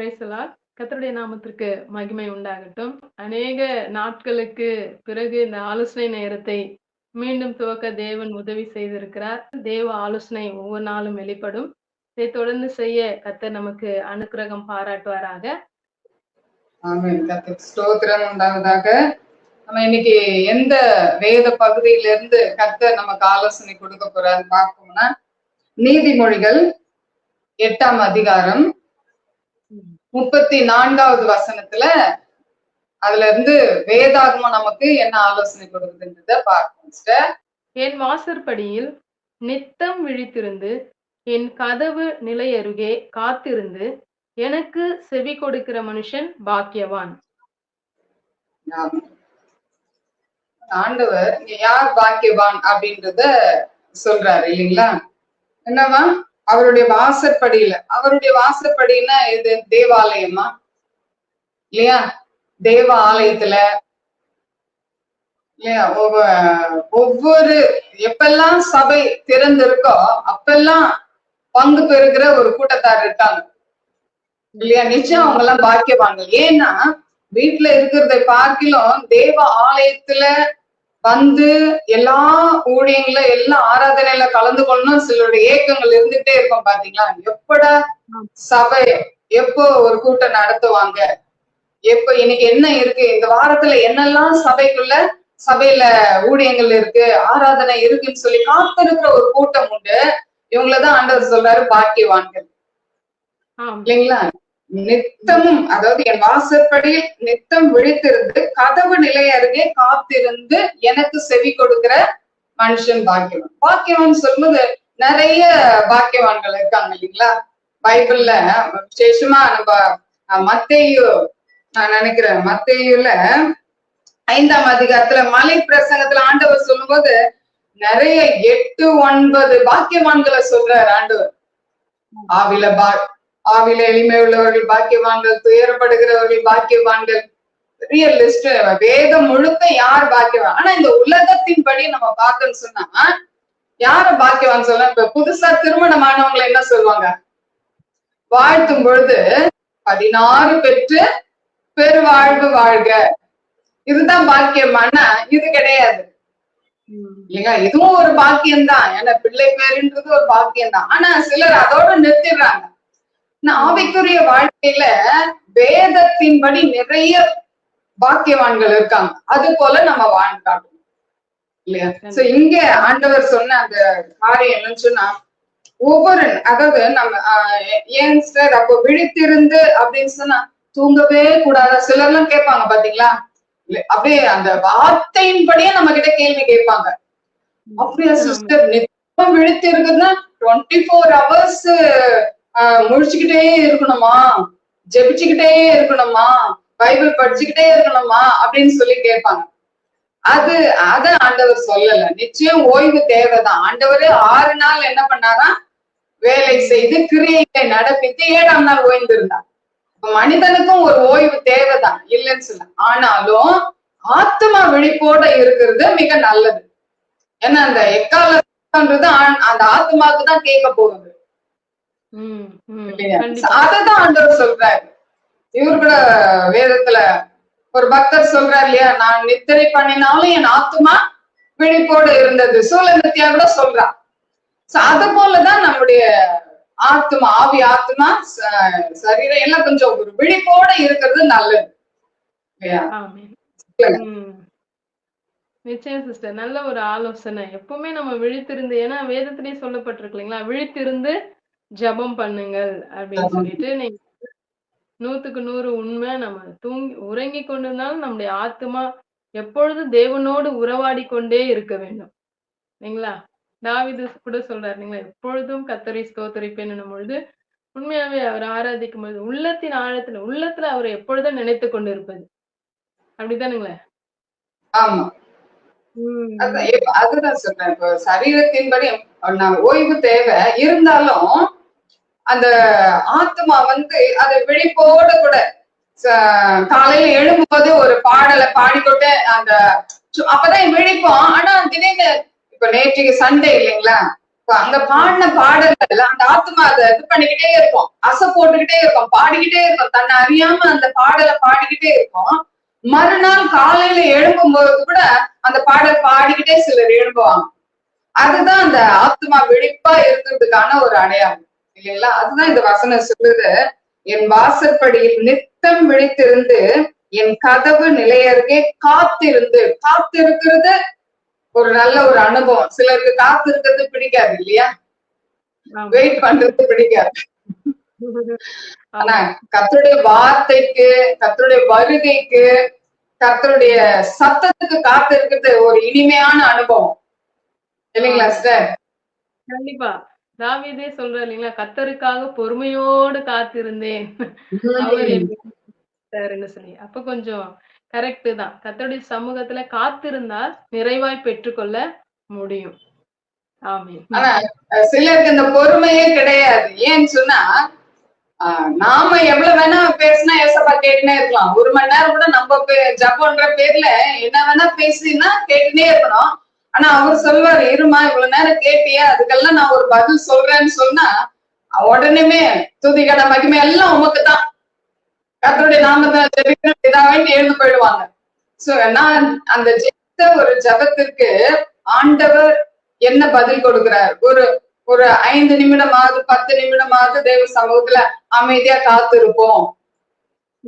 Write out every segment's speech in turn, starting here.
பிரைசலா கத்தருடைய நாமத்திற்கு மகிமை உண்டாகட்டும். அநேக நாட்களுக்கு பிறகு இந்த ஆலோசனை நேரத்தை மீண்டும் துவக்க தேவன் உதவி செய்திருக்கிறார். தேவ ஆலோசனை ஒவ்வொரு நாளும் வெளிப்படும். இதை தொடர்ந்து செய்ய கத்தர் நமக்கு அனுக்கிரகம் பாராட்டுவாராக. ஸ்தோத்திரம் உண்டாவதாக. நம்ம இன்னைக்கு எந்த வேத பகுதியில இருந்து கர்த்தர் நமக்கு ஆலோசனை கொடுக்க போறாரு பார்ப்போம்னா நீதிமொழிகள் எட்டாம் அதிகாரம் முப்பத்தி நான்காவது வசனத்துல அதுல இருந்து வேதாகமம் நமக்கு என்ன ஆலோசனை கொடுக்குதுன்றத பார்ப்போம். என் வாசற்படியில் நித்தம் விழித்திருந்து என் கதவு நிலை அருகே காத்திருந்து எனக்கு செவி கொடுக்கிற மனுஷன் பாக்கியவான். ஆண்டவர் யார் பாக்கியவான் அப்படின்றத சொல்றாரு இல்லைங்களா என்னவா அவருடைய வாசற்படியில அவருடைய வாசற்படினா இது தேவாலயமா? இல்லையா? தேவ ஆலயத்துல இல்லையா? ஒவ்வொ- ஒவ்வொரு எப்பெல்லாம் சபை திறந்திருக்கோ அப்பெல்லாம் பங்கு பெறுகிற ஒரு கூட்டத்தார் இருக்காங்க. இல்லையா? நிச்சயம் அவங்க எல்லாம் பாக்கியவாங்க ஏன்னா வீட்டுல இருக்கிறதை பார்க்கிலும் தேவ ஆலயத்துல வந்து எல்லா ஊழியங்கள எல்லா ஆராதனையில கலந்து கொள்ளணும் சிலருடைய ஏக்கங்கள் இருந்துட்டே இருக்கும் பாத்தீங்களா? எப்படா சபை எப்போ ஒரு கூட்டம் நடத்துவாங்க? எப்போ இன்னைக்கு என்ன இருக்கு? இந்த வாரத்துல என்னெல்லாம் சபைக்குள்ள சபையில ஊழியங்கள் இருக்கு ஆராதனை இருக்குன்னு சொல்லி காத்திருக்கிற ஒரு கூட்டம் உண்டு. இவங்களதான் ஆண்டவர் சொல்றாரு பாக்கியவான்கள். இல்லைங்களா? நித்தமும் அதாவது என் வாசற்படியில் நித்தம் விழித்திருந்து கதவு நிலை அருகே காத்திருந்து எனக்கு செவி கொடுக்கிற மனுஷன் பாக்கியவான். பாக்கியவான் சொல்லும்போது நிறைய பாக்கியவான்கள் இருக்காங்க இல்லைங்களா? பைபிள்ல விசேஷமா நம்ம மத்தையோ மத்தேயு நான் நினைக்கிறேன் மத்தேயுல ஐந்தாம் அதிகாரத்துல மலை பிரசங்கத்துல ஆண்டவர் சொல்லும்போது நிறைய எட்டு ஒன்பது பாக்கியவான்களை சொல்றாரு ஆண்டவர். ஆவில பா ஆவில எளிமை உள்ளவர்கள் பாக்கியவான்கள் துயரப்படுகிறவர்கள் பாக்கியவான்கள். பெரிய லிஸ்ட் வேதம் முழுக்க யார் பாக்கியவான்? ஆனா இந்த உலகத்தின் படி நம்ம பார்த்தோம்னு சொன்னா யார பாக்கியவான் சொல்ல இப்ப புதுசா திருமணமானவங்களை என்ன சொல்லுவாங்க? வாழ்த்தும் பொழுது பதினாறு பெற்று பெருவாழ்வு வாழ்க. இதுதான் பாக்கியமானா இது கிடையாது. உம் இதுவும் ஒரு பாக்கியம் தான் ஏன்னா பிள்ளை பேருன்றது ஒரு பாக்கியம் தான் ஆனா சிலர் அதோட நிறுத்திடுறாங்க. ஆவிக்குரிய வாழ்க்கையில வேதத்தின்படி நிறைய பாக்கியவான்கள் இருக்காங்க. அது போல நம்ம வாழ்ந்து காட்டணும் இல்லையா? சோ இங்க ஆண்டவர் சொன்ன அந்த காரியம் என்னன்னு சொன்னா ஒவ்வொரு அதாவது நம்ம ஏன் சார் அப்போ விழித்திருந்து அப்படின்னு சொன்னா தூங்கவே கூடாதா? சிலர்லாம் கேட்பாங்க பாத்தீங்களா? அப்படியே அந்த வார்த்தையின்படியே நம்ம கிட்ட கேள்வி கேட்பாங்க. அப்படியா சிஸ்டர் நித்தம் விழித்து இருக்குதுன்னா டுவெண்ட்டி ஃபோர் ஹவர்ஸ் முழிச்சுக்கிட்டே இருக்கணுமா? ஜெபிச்சுக்கிட்டே இருக்கணுமா? பைபிள் படிச்சுக்கிட்டே இருக்கணுமா? அப்படின்னு சொல்லி கேட்பாங்க. அது அத ஆண்டவர் சொல்லல. நிச்சயம் ஓய்வு தேவைதான். ஆண்டவர் ஆறு நாள் என்ன பண்ணாரா? வேலை செய்து கிரியைகளை நடப்பித்து ஏழாம் நாள் ஓய்ந்திருந்தார். இப்ப மனிதனுக்கும் ஒரு ஓய்வு தேவைதான். இல்லைன்னு சொல்ல ஆனாலும் ஆத்மா விழிப்போட இருக்கிறது மிக நல்லது. ஏன்னா அந்த எக்காலன்றது அந்த ஆத்மாவுக்கு தான் கேட்க போகுது உம் உம் இல்லையா? கண்டிப்பா அததான் ஆண்டவர் சொல்றாரு. இவர் கூட வேதத்துல ஒரு பக்தர் சொல்றாரு இல்லையா? நான் நித்திரை பண்ணினாலும் என் ஆத்மா விழிப்போடு இருந்தது. சூழநித்தியா கூட சொல்றா. அது போலதான் நம்முடைய ஆத்மா ஆவி ஆத்மா சரீரம் எல்லாம் கொஞ்சம் ஒரு விழிப்போட இருக்கிறது நல்லது. நிச்சயம் சிஸ்டர். நல்ல ஒரு ஆலோசனை. எப்பவுமே நம்ம விழித்திருந்து ஏன்னா வேதத்திலேயே சொல்லப்பட்டிருக்கு இல்லைங்களா? விழித்திருந்து ஜெபம் பண்ணுங்கள் அப்படின்னு. சொல்லிட்டு நீங்க நூத்துக்கு நூறு உண்மை நம்ம தூங்கி உறங்கி கொண்டிருந்தாலும் நம்முடைய ஆத்மா எப்பொழுதும் தேவனோடு உறவாடி கொண்டே இருக்க வேண்டும். இல்லைங்களா? தாவீது கூட சொல்றாரு இல்லைங்களா? எப்பொழுதும் கத்தரை ஸ்தோத்தரிப்பேன் பொழுது உண்மையாவே அவர் ஆராதிக்கும் பொழுது உள்ளத்தின் ஆழத்துல உள்ளத்துல அவரை எப்பொழுதும் நினைத்து கொண்டு இருப்பது அப்படிதானுங்களே ஆமா அதுதான் சொல்றேன். இப்போ சரீரத்தின்படி ஓய்வு தேவை. இருந்தாலும் அந்த ஆத்மா வந்து அது விழிப்போட கூட ச- காலையில எழும்போது ஒரு பாடலை பாடிக்கொண்டு அந்த சு- அப்பதான் விழிப்போம் ஆனா திடீர்னு இப்ப நேற்றுக்கு சண்டே இல்லைங்களா? அங்க பாடின பாடல்கள் அந்த ஆத்மா அதை இது பண்ணிக்கிட்டே இருக்கும். அசை போட்டுக்கிட்டே இருக்கும். பாடிக்கிட்டே இருக்கும். தன்னை அறியாம அந்த பாடலை பாடிக்கிட்டே இருக்கும். மறுநாள் காலையில எழும்பும் போது கூட அந்த பாடல் பாடிக்கிட்டே சிலர் எழும்புவாங்க. அதுதான் அந்த ஆத்மா வெடிப்பா இருக்கிறதுக்கான ஒரு அடையாளம். இல்லைங்களா? அதுதான் இந்த வசனம் சொல்லுது. என் வாசற்படியில் நித்தம் விழித்திருந்து என் கதவு நிலையருகே காத்திருந்து. காத்திருக்கிறது ஒரு நல்ல ஒரு அனுபவம். சிலருக்கு காத்திருக்கிறது பிடிக்காது இல்லையா. வெயிட் பண்றது பிடிக்காது. ஆனா ஆமா. கர்த்தருடைய வார்த்தைக்கு கர்த்தருடைய வருகைக்கு கர்த்தருடைய சத்தத்துக்கு காத்திருக்கிறது ஒரு இனிமையான அனுபவம். இல்லைங்களா சிஸ்டர்? கண்டிப்பா. தாவீதே சொல்ற இல்லைங்களா? கத்தருக்காக பொறுமையோடு காத்திருந்தேன். சொல்லி. அப்ப கொஞ்சம் கரெக்ட் தான். கத்தருடைய சமூகத்துல காத்திருந்தால் நிறைவாய் பெற்றுக்கொள்ள முடியும். ஆனா சிலருக்கு இந்த பொறுமையே கிடையாது. ஏன்னு சொன்னா நாம எவ்வளவு வேணா பேசினா ஏசப்பா கேட்டுனே இருக்கலாம். ஒரு மணி நேரம் கூட நம்ம ஜபம்ன்ற பேர்ல என்ன வேணா பேசினா கேட்டுனே இருக்கணும். ஆனா அவர் சொல்வாரு இருமா இவ்வளவு நேரம் கேட்டியே? அதுக்கெல்லாம் நான் ஒரு பதில் சொல்றேன்னு சொன்னா உடனேமே துதிகட மகிமை எல்லாம் உமக்கு தான் கத்தருடைய நாமத்தை இதாவே எழுந்து போயிடுவாங்க. சோ நான் அந்த ஜெயித்த ஒரு ஜபத்திற்கு ஆண்டவர் என்ன பதில் கொடுக்கிறார்? ஒரு ஒரு ஐந்து நிமிடமாவது பத்து நிமிடமாவது தேவ சமூகத்துல அமைதியா காத்திருப்போம்.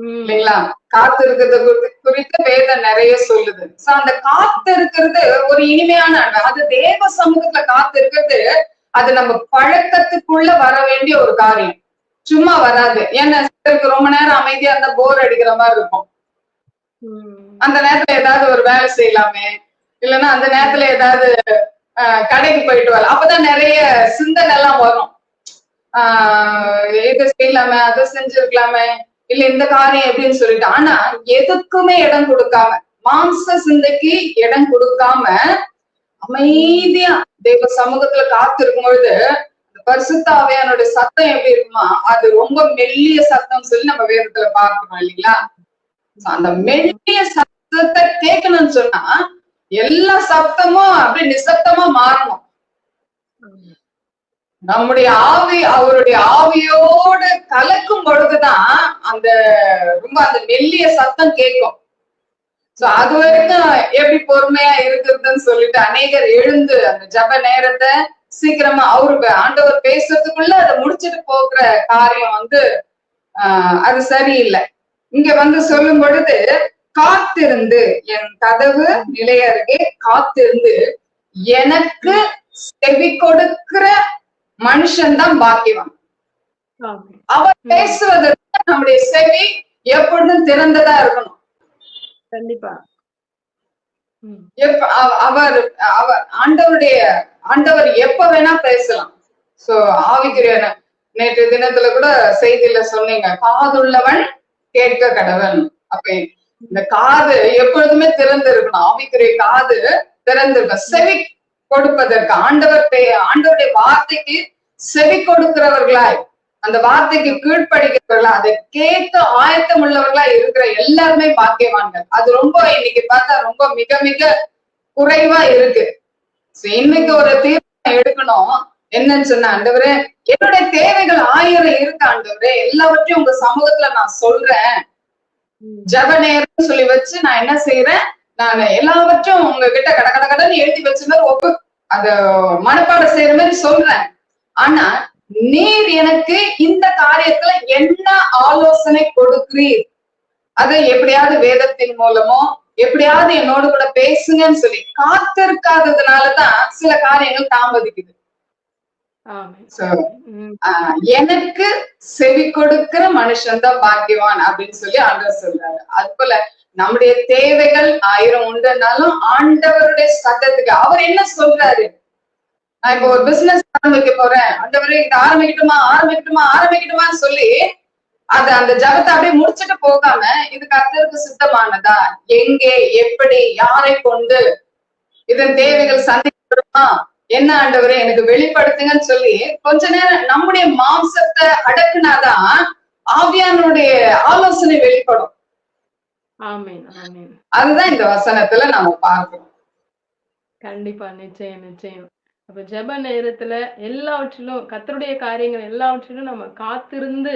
இல்லைங்களா? காத்திருக்கிறது குறித்து- குறித்து வேதம் நிறைய சொல்லுது. சோ அந்த காத்திருக்கிறது ஒரு இனிமையான அனுபவம். அது தேவ சமூகத்துல காத்திருக்கிறது அது நம்ம பழக்கத்துக்குள்ள வர வேண்டிய ஒரு காரியம். சும்மா வராது. ஏன்னா ரொம்ப நேரம் அமைதியா இருந்தா போர் அடிக்கிற மாதிரி இருக்கும். அந்த நேரத்துல ஏதாவது ஒரு வேலை செய்யலாமே? இல்லைன்னா அந்த நேரத்துல ஏதாவது கடைக்கு போயிட்டு வரலாம். அப்பதான் நிறைய சிந்தனை எல்லாம் வரும். ஆஹ் இதை செய்யலாமே அதை செஞ்சிருக்கலாமே? இல்ல இந்த காரியம் எப்படின்னு சொல்லிட்டு ஆனா எதுக்குமே இடம் கொடுக்காம மாம்ச சிந்தைக்கு இடம் கொடுக்காம அமைதியா தெய்வ சமூகத்துல காத்திருக்கும் பொழுது பரிசுத்தாவையானோட பரிசுத்த சத்தம் எப்படி இருக்குமா? அது ரொம்ப மெல்லிய சத்தம் சொல்லி நம்ம வேதத்துல பார்க்கிறோம் இல்லைங்களா? அந்த மெல்லிய சத்தத்தை கேட்கணும்னு சொன்னா எல்லா சத்தமும் அப்படியே நிசப்தமா மாறணும். நம்முடைய ஆவி அவருடைய ஆவியோடு கலக்கும் பொழுதுதான் அந்த ரொம்ப அந்த மெல்லிய சத்தம் கேட்கும். சோ அது வரைக்கும் எப்படி பொறுமையா இருக்கிறதுன்னு சொல்லிட்டு அநேகர் எழுந்து அந்த ஜப நேரத்தை சீக்கிரமா அவரு ஆண்டவர் பேசுறதுக்குள்ள அதை முடிச்சிட்டு போகிற காரியம் வந்து ஆஹ் அது சரியில்லை. இங்க வந்து சொல்லும் பொழுது காத்திருந்து என் கதவு நிலையருகே காத்திருந்து எனக்கு செவி கொடுக்கிற மனுஷன்தான் பாக்கியவான். ஆமென். அவர் பேசுவதற்கு நம்முடைய செவி எப்பொழுதும் திறந்ததா இருக்கணும். கண்டிப்பா. அவர் அவர் ஆண்டவருடைய ஆண்டவர் எப்ப வேணா பேசலாம். சோ ஆவிக்குரிய நேற்று தினத்துல கூட செய்தியில சொன்னீங்க காதுள்ளவன் கேட்க கடவன். அப்ப இந்த காது எப்பொழுதுமே திறந்து இருக்கணும் ஆவிக்குரிய காது திறந்திருக்கும் செவி கொடுப்பதற்கு. ஆண்டவர் ஆண்டவருடைய வார்த்தைக்கு செவி கொடுக்கிறவர்களாய் அந்த வார்த்தைக்கு கீழ்ப்படுகிறவர்களா அதை கேட்க ஆயத்தம் உள்ளவர்களா இருக்கிற எல்லாருமே பாக்கியவான்கள். அது ரொம்ப இன்னைக்கு பார்த்தா ரொம்ப மிக மிக குறைவா இருக்கு. இன்னைக்கு ஒரு தீர்மானம் எடுக்கணும். என்னன்னு சொன்ன ஆண்டவரே என்னுடைய தேவைகள் ஆயிரம் இருக்கு ஆண்டவரே. எல்லாவற்றையும் உங்க சமூகத்துல நான் சொல்றேன். ஜப நேரம் சொல்லி வச்சு நான் என்ன செய்யறேன் நான் எல்லாவற்றையும் உங்ககிட்ட கட கட கடன் எழுதி வச்சிருந்தா ஒப்பு அத மனப்பாடம் செய்யற மாதிரி சொல்றேன். ஆனா நீர் எனக்கு இந்த காரியத்துல என்ன ஆலோசனை கொடுக்கிறீர்? அது எப்படியாவது வேதத்தின் மூலமோ எப்படியாவது என்னோடு கூட பேசுங்கன்னு சொல்லி காத்திருக்காததுனாலதான் சில காரியங்கள் தாமதிக்குது ஆமென். So, உம் ஆஹ் எனக்கு செவி கொடுக்கிற மனுஷன் தான் பாக்கியவான் அப்படின்னு சொல்லி ஆண்டவர் சொல்றாரு. அது போல நம்முடைய தேவைகள் ஆயிரம் உண்டுனாலும் ஆண்டவருடைய சத்தத்துக்கு அவர் என்ன சொல்றாரு? நான் இப்போ ஒரு பிசினஸ் ஆரம்பிக்க போறேன். ஆண்டவரே இது ஆரம்பிக்கட்டுமா? ஆரம்பிக்கட்டுமா? ஆரம்பிக்கட்டுமான்னு சொல்லி அது அந்த ஜபத்தை அப்படியே முடிச்சுட்டு போகாம இது கர்த்தருக்கு சித்தமானதா? எங்கே எப்படி யாரை கொண்டு இதன் தேவைகள் சந்திக்கப்படுமா? என்ன ஆண்டவரே எனக்கு வெளிப்படுத்துங்கன்னு சொல்லி கொஞ்ச நேரம் நம்முடைய மாம்சத்தை அடக்குனாதான் ஆவியானுடைய ஆலோசனை வெளிப்படும். அதுதான் இந்த வசனத்துல நாம பார்க்கிறோம். கண்டிப்பா நிச்சயம் நிச்சயம். அப்ப ஜெப நேரத்துல எல்லாவற்றிலும் கர்த்தருடைய காரியங்கள் எல்லாவற்றிலும் நம்ம காத்திருந்து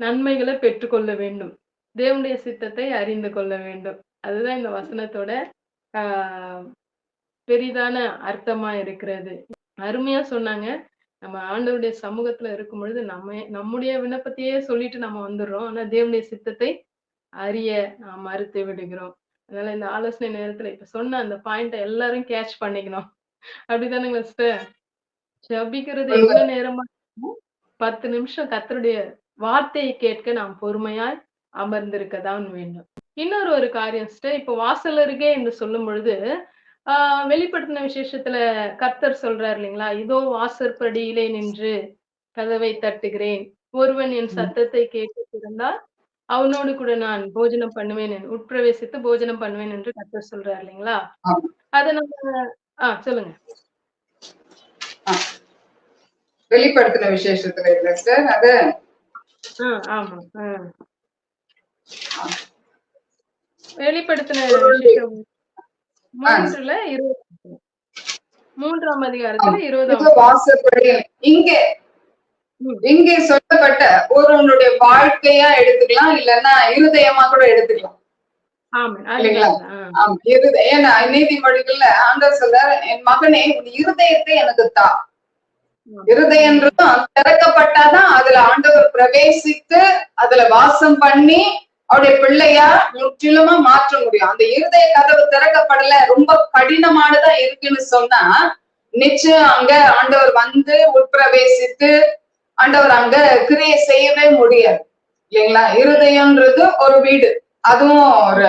நன்மைகளை பெற்றுக்கொள்ள வேண்டும். தேவனுடைய சித்தத்தை அறிந்து கொள்ள வேண்டும். அதுதான் இந்த வசனத்தோட ஆஹ் பெரிதான அர்த்தமா இருக்கிறது. அருமையா சொன்னாங்க. நம்ம ஆண்டவருடைய சமூகத்துல இருக்கும் பொழுது நம்ம நம்முடைய விண்ணப்பத்தையே சொல்லிட்டு நம்ம வந்துடுறோம். ஆனா தேவனுடைய சித்தத்தை அறிய நாம் மறுத்து விடுகிறோம். அதனால இந்த ஆலோசனை நேரத்துல இப்ப சொன்ன அந்த பாயிண்ட எல்லாரும் கேட்ச் பண்ணிக்கணும். அப்படிதானுங்களா சிஸ்டர் ஜபிக்கிறது எவ்வளவு நேரமா? பத்து நிமிஷம் கர்த்தருடைய வார்த்தையை கேட்க நாம் பொறுமையாய் அமர்ந்திருக்க தான் வேண்டும். இன்னொரு ஒரு காரியம் சிஸ்டர் இப்ப வாசல் அருகே என்று சொல்லும் பொழுது வெளிப்படுத்தின விசேஷத்துல கர்த்தர் சொல்றாரு இல்லைங்களா? இதோ வாசற்படியிலே நின்று கதவை தட்டுகிறேன். ஒருவன் என் சத்தத்தை கேட்டு திறந்தால் அவனோடு கூட நான் போஜனம் பண்ணுவேன் உட்பிரவேசித்து போஜனம் பண்ணுவேன் என்று கர்த்தர் சொல்றாரு இல்லைங்களா. அத நம்ம ஆஹ் சொல்லுங்க. வெளிப்படுத்தின விசேஷத்துல இல்ல சார் அது? ஆஹ் ஆமா ஆஹ் வெளிப்படுத்தின விசேஷம் மூன்றுல இருபது. மூன்றாம் அதிகாரத்துல இருபதாம் வாசப்படி இங்கே. இங்கே சொல்லப்பட்ட ஒருவனுடைய வாழ்க்கையா எடுத்துக்கலாம் இல்லைன்னா இருதயமா கூட எடுத்துக்கலாம். நீதிமொழிகள்ல ஆண்டவர் சொல்றாரு என் மகனே உன் இருதயத்தை எனக்கு தா. இருதயன்றதும் திறக்கப்பட்டாதான் அதுல ஆண்டவர் பிரவேசித்து அதுல வாசம் பண்ணி அவருடைய பிள்ளையா முற்றிலுமா மாற்ற முடியும். அந்த இருதய கதவு திறக்கப்படல ரொம்ப கடினமானதா இருக்குன்னு சொன்னா நிச்சயம் அங்க ஆண்டவர் வந்து உட்பிரவேசித்து ஆண்டவர் அங்க கிரியை செய்யவே முடியாது. இல்லைங்களா? இருதயம்ன்றது ஒரு வீடு. அதுவும் ஒரு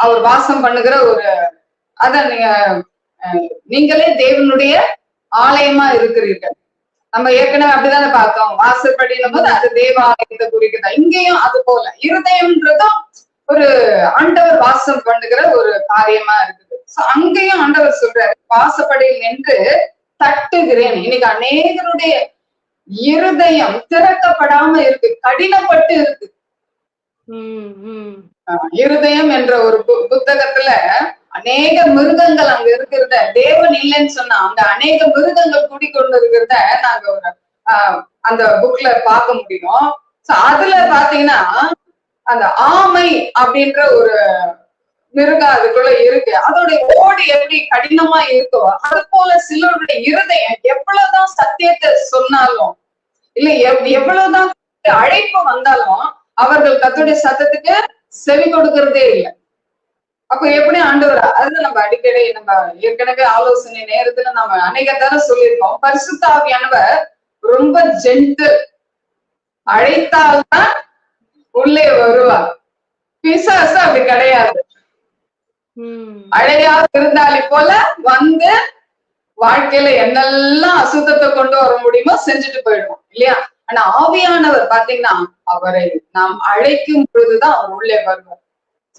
அவர் வாசம் பண்ணுகிற ஒரு அத நீங்க நீங்களே தேவனுடைய ஆலயமா இருக்கிறீர்கள். நம்ம ஏற்கனவே அப்படிதானே பார்த்தோம். வாசற்படினும் போது அது தேவாலயத்தை குறிக்குதா? இங்கேயும் அது போல. இருதயம்ன்றதும் ஒரு ஆண்டவர் வாசம் பண்ணுகிற ஒரு காரியமா இருக்குது. சோ அங்கேயும் ஆண்டவர் சொல்றாரு வாசப்படியில் நின்று தட்டுகிறேன். இன்னைக்கு அநேகருடைய இருதயம் திறக்கப்படாம இருக்கு கடினப்பட்டு இருக்கு. உம் உம் ஆஹ் இருதயம் என்ற ஒரு பு- புத்தகத்துல அநேக மிருகங்கள் அங்க இருக்கிறத தேவன் இல்லைன்னு சொன்னா அந்த அநேக மிருகங்கள் குடிக்கொண்டு இருக்கிறத நாங்க ஒரு ஆஹ் அந்த புக்ல பார்க்க முடியும். சோ அதுல பாத்தீங்கன்னா அந்த ஆமை அப்படின்ற ஒரு மிருகம் அதுக்குள்ள இருக்கு. அதோடைய ஓடு எப்படி கடினமா இருக்கோ அது போல சிலருடைய இருதயம் எவ்வளவுதான் சத்தியத்தை சொன்னாலும் இல்ல எவ்வளவுதான் அழைப்பு வந்தாலும் அவர்கள் கத்துடைய சத்தத்துக்கு செவி கொடுக்கறதே இல்லை. அப்ப எப்படி ஆண்டவர் அது நம்ம அடிக்கடி நம்ம ஏற்கனவே ஆலோசனை நேரத்துல நம்ம அநேக தடவை சொல்லியிருக்கோம். பரிசுத்த ஆவியானவர் ரொம்ப ஜென்டில் அழைத்தால்தான் உள்ளே வருவார். பிசாசு அப்படி கிடையாது. உம் அழையாத விருந்தாளி போல வந்து வாழ்க்கையில என்னெல்லாம் அசுத்தத்தை கொண்டு வர முடியுமோ செஞ்சுட்டு போயிடுவோம் இல்லையா? ஆனா ஆவியானவர் பாத்தீங்கன்னா அவரை நாம் அழைக்கும் பொழுதுதான் அவர் உள்ளே வருவார்.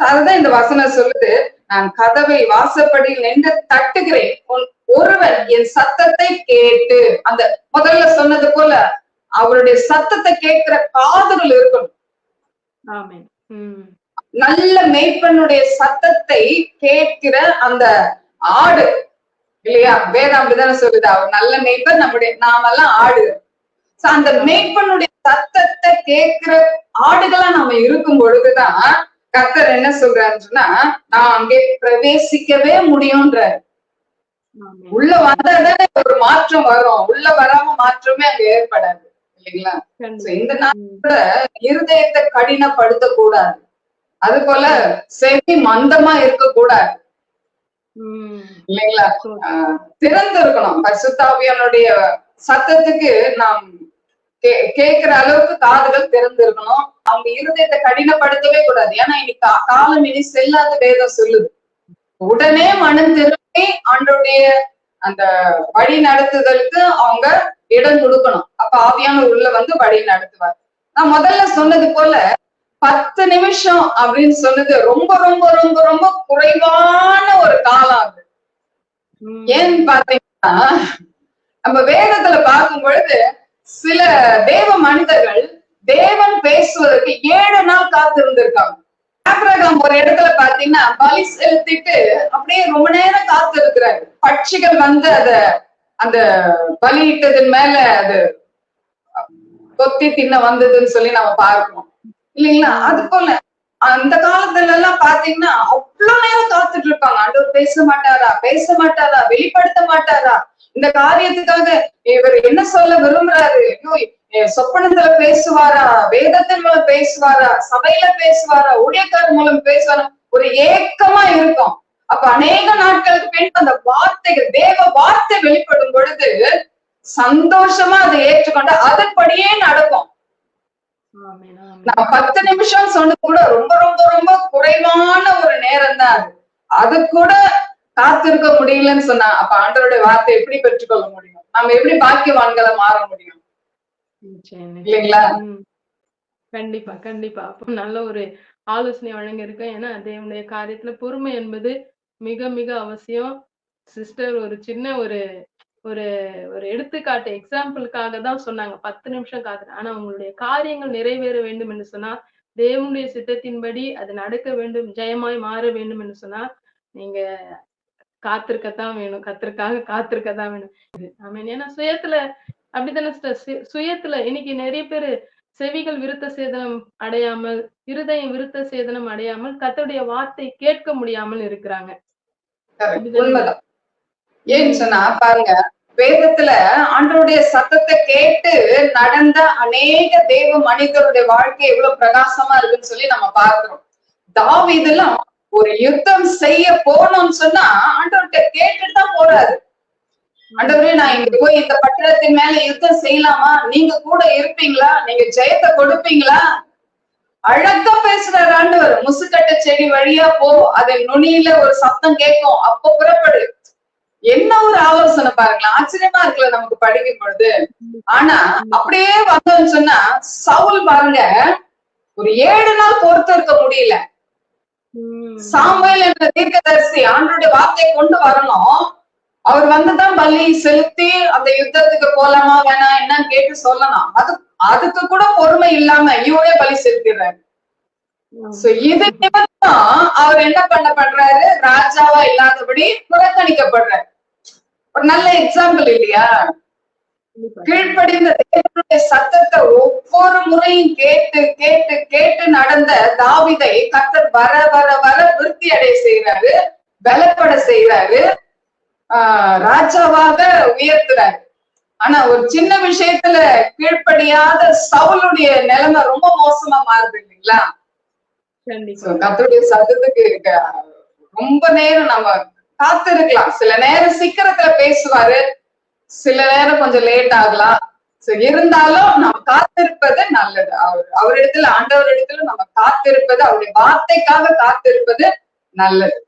அதுதான் இந்த வசனம் சொல்லுது. நான் கதவை வாசப்படியில் நின்று தட்டுகிறேன். ஒருவன் என் சத்தத்தை கேட்டு அந்த முதல்ல சொன்னது போல அவருடைய சத்தத்தை கேட்கிற காதுகள் இருக்கணும் நல்ல மேய்ப்பனுடைய சத்தத்தை கேட்கிற அந்த ஆடு இல்லையா? வேதம் அப்படிதானே சொல்லுது. அவர் நல்ல மேய்ப்பன் நம்முடைய நாமெல்லாம் ஆடு. அந்த மேய்ப்பனுடைய சத்தத்தை கேட்கிற ஆடுகளா நாம இருக்கும் பொழுதுதான் கர்த்தர் என்ன சொல்றாருன்னு நான் அங்கே பிரவேசிக்கவே முடியும்ன்றாரு. ஆமென். உள்ள வந்தாதானே ஒரு மாற்றம் வரும். உள்ள வராம மாற்றமே அங்க ஏற்படாது. இல்லைங்களா. இந்த நாள் உம் கூட இருதயத்தை கடினப்படுத்த கூடாது அது போல செவி மந்தமா இருக்க கூடாது இல்லைங்களா? திறந்து இருக்கணும் பரிசுத்தாவியனுடைய சத்தத்துக்கு நாம் கே- கேட்கிற அளவுக்கு காதுகள் திறந்து இருக்கணும் அவங்க இருதயத்தை கடினப்படுத்தவே கூடாது. ஏன்னா இன்னைக்கு காலம் இனி செல்லாத வேதம் சொல்லுது. உடனே மனம் திரும்பி ஆண்டோடைய அந்த வழி நடத்துதலுக்கு அவங்க இடம் கொடுக்கணும். அப்ப ஆவியான உள்ள வந்து வழி நடத்துவார். நான் முதல்ல சொன்னது போல பத்து நிமிஷம் அப்படின்னு சொன்னது ரொம்ப ரொம்ப ரொம்ப ரொம்ப குறைவான ஒரு காலம் அது. ஏன்னு பாத்தீங்கன்னா நம்ம வேதத்துல பார்க்கும் பொழுது சில தேவ மனிதர்கள் தேவன் பேசுவதற்கு ஏழு நாள் காத்திருந்திருக்காங்க. ஆபிரகாம் ஒரு இடத்துல பாத்தீங்கன்னா பலி செலுத்திட்டு அப்படியே ரொம்ப நேரம் காத்திருக்கிறாரு. பட்சிகள் வந்து அத அந்த பலியிட்டதன் மேல அது கொத்தி தின்ன வந்ததுன்னு சொல்லி நம்ம பார்க்கிறோம். இல்லைங்களா? அது போல அந்த காலத்துல எல்லாம் பாத்தீங்கன்னா அவ்வளவு நேரம் காத்துட்டு இருப்பாங்க. ஆண்டவர் பேச மாட்டாரா? பேச மாட்டாரா? வெளிப்படுத்த மாட்டாரா? இந்த காரியத்துக்காக இவர் என்ன சொல்ல விரும்புறாரு? ஐயோ சொப்பனத்துல பேசுவாரா? வேதத்தின் மூலம் பேசுவாரா? சபையில பேசுவாரா? ஊழியக்காரர் மூலம் பேசுவாரா? ஒரு ஏக்கமா இருக்கும். அப்ப அநேக நாட்களுக்கு பின் அந்த வார்த்தைகள் தேவ வார்த்தை வெளிப்படும் பொழுது சந்தோஷமா அதை ஏற்றுக்கொண்டு அதன்படியே நடக்கும். நான் பத்து நிமிஷம் சொன்னது கூட ரொம்ப ரொம்ப ரொம்ப குறைவான ஒரு நேரம் தான் அது. அது கூட காத்திருக்க முடியலன்னு சொன்னா அப்ப ஆண்டவருடைய வார்த்தை எப்படி பெற்றுக்கொள்ள முடியும்? நம்ம எப்படி பாக்கியவான்களை மாற முடியும். இல்லைங்களா. கண்டிப்பா கண்டிப்பா. அப்போ நல்ல ஒரு ஆலோசனை வழங்கியிருக்கேன். ஏன்னா தேவனுடைய காரியத்துல பொறுமை என்பது மிக மிக அவசியம். சிஸ்டர் ஒரு சின்ன ஒரு ஒரு ஒரு எடுத்துக்காட்டு எக்ஸாம்பிளுக்காக தான் சொன்னாங்க. பத்து நிமிஷம் காத்து ஆனா உங்களுடைய காரியங்கள் நிறைவேற வேண்டும் என்று சொன்னா தேவனுடைய சித்தத்தின்படி அது நடக்க வேண்டும் ஜெயமாய் மாற வேண்டும் என்று சொன்னா நீங்க காத்திருக்கத்தான் வேணும். கத்திற்காக காத்திருக்கத்தான் வேணும். ஆமென். ஏன்னா சுயத்துல அப்படித்தானே சுயத்துல இன்னைக்கு நிறைய பேரு செவிகள் விருத்த சேதனம் அடையாமல் இருதயம் விருத்த சேதனம் அடையாமல் கர்த்தருடைய வார்த்தை கேட்க முடியாமல் இருக்கிறாங்க. ஏன்னு சொன்னா பாருங்க வேதத்துல ஆண்டவருடைய சத்தத்தை கேட்டு நடந்த அநேக தேவ மனிதருடைய வாழ்க்கை எவ்வளவு பிரகாசமா இருக்குன்னு சொல்லி நம்ம பார்க்கிறோம். தாவீதெல்லாம் ஒரு யுத்தம் செய்ய போனோம்னு சொன்னா ஆண்டவர்கிட்ட கேட்டுட்டு தான் போறாரு. ஆண்டவரே நான் இங்க போய் இந்த பட்டணத்தின் மேல யுத்தம் செய்யலாமா? நீங்க கூட இருப்பீங்களா? நீங்க ஜெயத்தை கொடுப்பீங்களா? அழகா பேசுறாரு ஆண்டவர். முசுக்கட்ட செடி வழியா போ அதன் நுனியில ஒரு சத்தம் கேட்கும். அப்ப புறப்படு. என்ன ஒரு ஆலோசனை பாருங்களேன். ஆச்சரியமா இருக்குல்ல நமக்கு படிக்கும் பொழுது. ஆனா அப்படியே வந்தோம்னு சொன்னா சவுல் பாருங்க ஒரு ஏழு நாள் பொறுத்து இருக்க முடியல. உம் சாமுவேல் என்ற தீர்க்கதரிசி ஆண்டோடைய வார்த்தையை கொண்டு வரணும். அவர் வந்துதான் பலி செலுத்தி அந்த யுத்தத்துக்கு போலாமா வேணாம் என்னன்னு கேட்டு சொல்லணும். அது அதுக்கு கூட பொறுமை இல்லாம இவரே பலி செலுத்திடுறாரு. இது அவர் என்ன பண்ண பண்றாரு? ராஜாவா இல்லாதபடி புறக்கணிக்கப்படுறாரு. ஒரு நல்ல எக்ஸாம்பிள் இல்லையா. கீழ்ப்படிந்த தேவனுடைய சத்தத்தை ஒவ்வொரு முறையும் கேட்டு கேட்டு கேட்டு நடந்த தாவிதை கர்த்தர் வர வர வர விருத்தி அடைய செய்யறாரு பலப்பட செய்யறாரு ஆஹ் ராஜாவாக உயர்த்துறாரு. ஆனா ஒரு சின்ன விஷயத்துல கீழ்ப்படியாத சவுளுடைய நிலைமை ரொம்ப மோசமா மாறுது இல்லைங்களா? கர்த்தருடைய சத்தத்துக்கு ரொம்ப நேரம் நம்ம காத்திருக்கலாம். சில நேரம் சீக்கிரத்துல பேசுவாரு. சில நேரம் கொஞ்சம் லேட் ஆகலாம். இருந்தாலும் நம்ம காத்திருப்பது நல்லது. அவர் அவரிடத்துல ஆண்டவரிடத்துல நம்ம காத்திருப்பது அவருடைய வார்த்தைக்காக காத்திருப்பது நல்லது.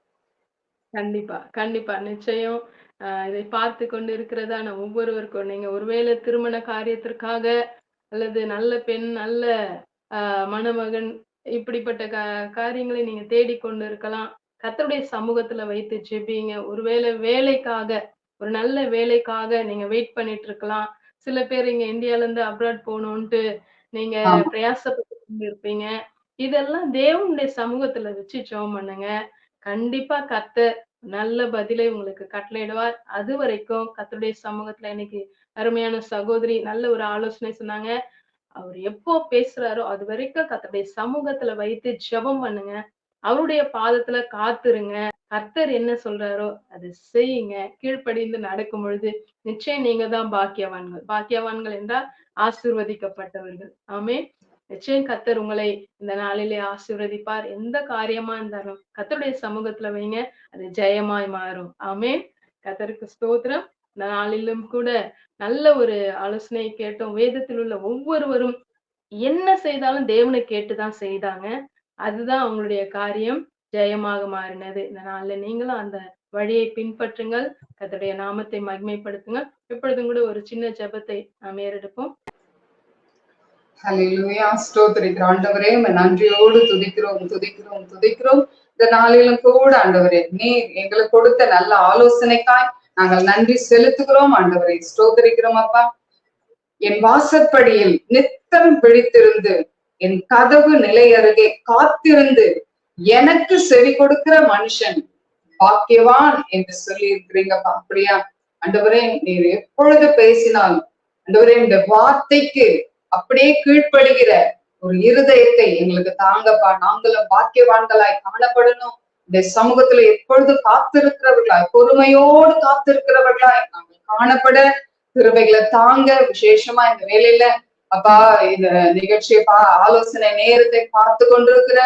கண்டிப்பா கண்டிப்பா நிச்சயம். ஆஹ் இதை பார்த்து கொண்டு இருக்கிறதான ஒவ்வொருவருக்கும் நீங்க ஒருவேளை திருமண காரியத்திற்காக அல்லது நல்ல பெண் நல்ல ஆஹ் மணமகன் இப்படிப்பட்ட கா காரியங்களை நீங்க தேடிக்கொண்டு இருக்கலாம் கத்தருடைய சமூகத்துல வைத்து ஜெபிங்க. ஒருவேளை வேலைக்காக ஒரு நல்ல வேலைக்காக நீங்க வெயிட் பண்ணிட்டு இருக்கலாம் சில பேர் இங்க இந்தியால இருந்து அப்ராட் போகணும்ட்டு நீங்க. பிரயாசப்பட்டு இருப்பீங்க. இதெல்லாம் தேவனுடைய சமூகத்துல வச்சு ஜெபம் பண்ணுங்க. கண்டிப்பா கர்த்தர் நல்ல பதிலை உங்களுக்கு கட்டளையிடுவார். அது வரைக்கும் கர்த்தருடைய சமூகத்துல இன்னைக்கு அருமையான சகோதரி நல்ல ஒரு ஆலோசனை சொன்னாங்க. அவர் எப்போ பேசுறாரோ அது வரைக்கும் கர்த்தருடைய சமூகத்துல வைத்து ஜெபம் பண்ணுங்க. அவருடைய பாதத்துல காத்துருங்க. கர்த்தர் என்ன சொல்றாரோ அதை செய்யுங்க. கீழ்ப்படிந்து நடக்கும் பொழுது நிச்சயம் நீங்க தான் பாக்கியவான்கள். பாக்கியவான்கள் என்றால் ஆசிர்வதிக்கப்பட்டவர்கள். ஆமே நிச்சயம் கத்தர் உங்களை இந்த நாளிலே ஆசிர்வதிப்பார். எந்த காரியமா இருந்தாலும் கத்தருடைய சமூகத்துல வைங்க. அது ஜெயமாய் மாறும். ஆமே கத்தருக்கு ஸ்தோத்திரம். இந்த நாளிலும் கூட நல்ல ஒரு ஆலோசனை கேட்டோம். வேதத்தில் உள்ள ஒவ்வொருவரும் என்ன செய்தாலும் தேவனை கேட்டுதான் செய்தாங்க. அதுதான் அவங்களுடைய காரியம். ஜெயமாக மாறினது. இந்த நாள்ல நீங்களும் அந்த வழியை பின்பற்றுங்கள். கத்தருடைய நாமத்தை மகிமைப்படுத்துங்கள். எப்பொழுதும் கூட ஒரு சின்ன ஜெபத்தை நாம் ஏறெடுப்போம். ஆண்டவரே நன்றியோடு துதிக்கிறோம் துதிக்கிறோம் துதிக்கிறோம். இந்த நாளிலும் கூட ஆண்டவரே நீர் எங்களுக்கு கொடுத்த நல்ல ஆலோசனைக்காய் நாங்கள் நன்றி செலுத்துகிறோம். ஆண்டவரே ஸ்தோத்திரிக்கிறோம் அப்பா. என் வாசற்படியில் நித்தம் பிடித்திருந்து என் கதவு நிலை அருகே காத்திருந்து எனக்கு செவி கொடுக்கிற மனுஷன் பாக்கியவான் என்று சொல்லி இருக்கிறீங்கப்பா அப்படியா? அண்டவரே நீர் எப்பொழுது பேசினாலும் அண்டவரே இந்த வார்த்தைக்கு அப்படியே கீழ்ப்படுகிற ஒரு இருதயத்தை எங்களுக்கு தாங்கப்பா. நாங்களும் பாக்கியவான்களாய் காணப்படணும். இந்த சமூகத்துல எப்பொழுது காத்திருக்கிறவர்களாய் பொறுமையோடு காத்திருக்கிறவர்களாய் நாங்கள் காணப்பட திருவைகளை தாங்க விசேஷமா இந்த வேலையில அப்பா இந்த நிகழ்ச்சியை பா ஆலோசனை நேரத்தை பார்த்து கொண்டிருக்கிற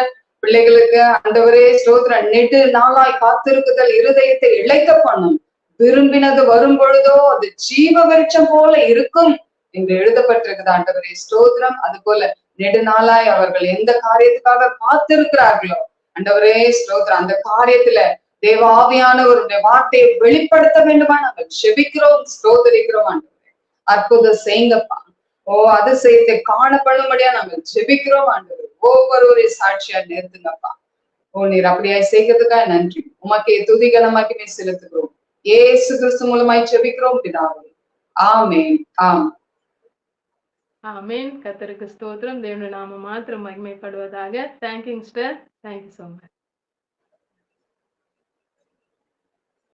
பிள்ளைகளுக்கு அந்தவரே ஸ்தோத்திரம். நெடு நாளாய் காத்திருக்குதல் இருதயத்தை இழைக்க பண்ணும் விரும்பினது வரும் பொழுதோ அது ஜீவ விருட்சம் போல இருக்கும் என்று எழுதப்பட்டிருக்குது ஆண்டவரே ஸ்தோத்திரம். அது போல நெடுநாளாய் அவர்கள் எந்த காரியத்துக்காக காத்திருக்கிறார்களோ அண்டவரே ஸ்தோத்திரம். அந்த காரியத்துல தேவாவியானவருடைய வார்த்தையை வெளிப்படுத்த வேண்டுமா நாங்கள் செபிக்கிறோம் ஸ்தோதரிக்கிறோம் ஆண்டவரே. அற்புதம் செய்யுங்கப்பா ஓ அதிசயத்தை காணப்படும்படியா நாங்கள் செபிக்கிறோம் ஆண்டவரே. ஒவ்வொருவரையும் சாட்சியா நிறுத்துங்கப்பா ஓ நீர் அப்படியாய் செய்கிறதுக்காக நன்றி. உமக்கே துதிகனமாக்கிமே செலுத்துகிறோம். ஏசு கிறிஸ்து மூலமாய் ஜெபிக்கிறோம் பிதாவே. ஆமேன். ஆம். ஆமேன். கத்தருக்கு ஸ்தோத்திரம். தேவனுடைய நாம மாத்திரம் மகிமைப்படுவதாக. Thank you sister thank you so much